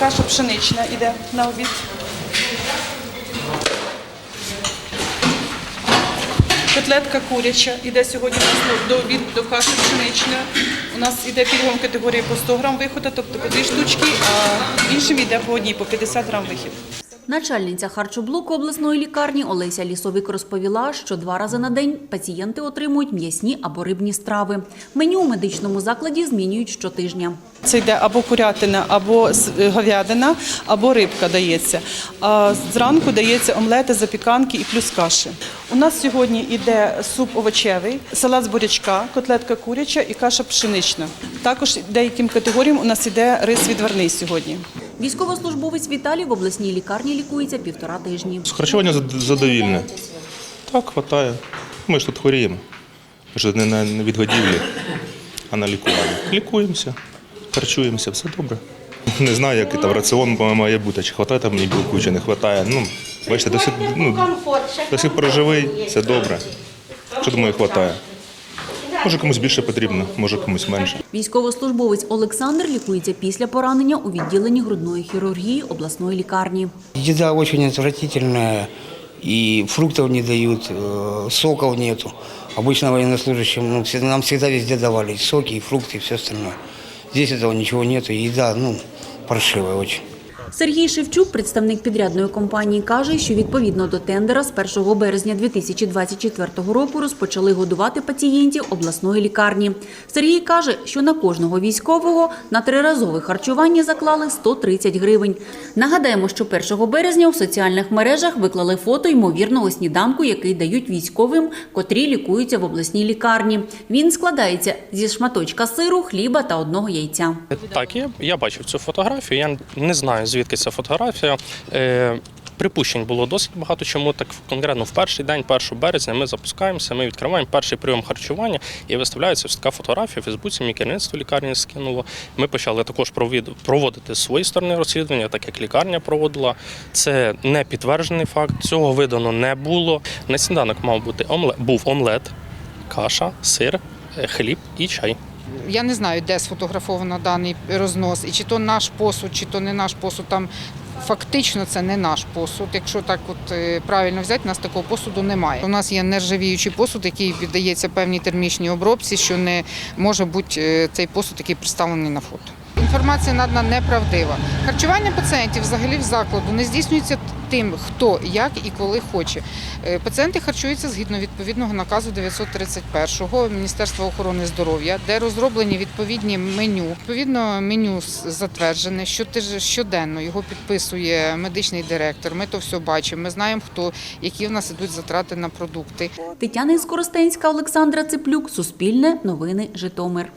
каша пшенична йде на обід. Котлетка куряча йде сьогодні до обід до каші пшеничної. У нас йде пільговим категорії по 100 грам виходу, тобто по дві штучки, а іншим йде по одній, по 50 грам вихід. Начальниця харчоблоку обласної лікарні Олеся Лісовик розповіла, що два рази на день пацієнти отримують м'ясні або рибні страви. Меню у медичному закладі змінюють щотижня. Це йде або курятина, або с- говядина, або рибка дається. А зранку дається омлети, запіканки і плюс каші. У нас сьогодні йде суп овочевий, салат з бурячка, котлетка куряча і каша пшенична. Також деяким категоріям у нас йде рис відварний сьогодні. Військовослужбовець Віталій в обласній лікарні лікується півтора тижні. Харчування задовільне. Так, хватає. Ми ж тут хворіємо. Ми ж не на відгодівлі, а на лікування. Лікуємося, харчуємося, все добре. Не знаю, який там раціон має бути, чи хватає там мені білку, чи не хватає. Ну, бачите, до сих, ну, до сих пор живий, все добре. Що думаю, хватає. Може комусь більше потрібно, може комусь менше. Військовослужбовець Олександр лікується після поранення у відділенні грудної хірургії обласної лікарні. Еда очень отвратительная, и фруктов не дают, э, соков нету. Обычно военнослужащим ну, всегда- нам всегда везде давали и соки, и фрукты, и все остальное. Здесь этого ничего нету, и еда, ну, паршивая очень. Сергій Шевчук, представник підрядної компанії, каже, що відповідно до тендера з 1 березня 2024 року розпочали годувати пацієнтів обласної лікарні. Сергій каже, що на кожного військового на триразове харчування заклали 130 гривень. Нагадаємо, що 1 березня у соціальних мережах виклали фото ймовірного сніданку, який дають військовим, котрі лікуються в обласній лікарні. Він складається зі шматочка сиру, хліба та одного яйця. Так, я, я бачив цю фотографію. Я не знаю, звідки ця фотографія. Е, припущень було досить багато. Чому так конкретно в перший день, 1 березня, ми запускаємося, ми відкриваємо перший прийом харчування і виставляється така фотографія. В Фейсбуці мені керівництво лікарні скинуло. Ми почали також проводити з своєї сторони розслідування, так як лікарня проводила. Це не підтверджений факт. Цього видано не було. На сніданок мав бути омлет, був омлет, каша, сир, е, хліб і чай. Я не знаю, де сфотографовано даний рознос, і чи то наш посуд, чи то не наш посуд. Там фактично це не наш посуд. Якщо так от е, правильно взяти, у нас такого посуду немає. У нас є нержавіючий посуд, який піддається певній термічній обробці, що не може бути е, цей посуд, який представлений на фото. Інформація надана неправдива. Харчування пацієнтів взагалі в закладу не здійснюється тим, хто, як і коли хоче. Е, Пацієнти харчуються згідно відповідного наказу 931-го Міністерства охорони здоров'я, де розроблені відповідні меню. Відповідно, меню затверджене щотиж- щоденно. Його підписує медичний директор. Ми то все бачимо. Ми знаємо, хто які в нас ідуть затрати на продукти. Тетяна Іскоростенська, Олександра Цеплюк, Суспільне, Новини, Житомир.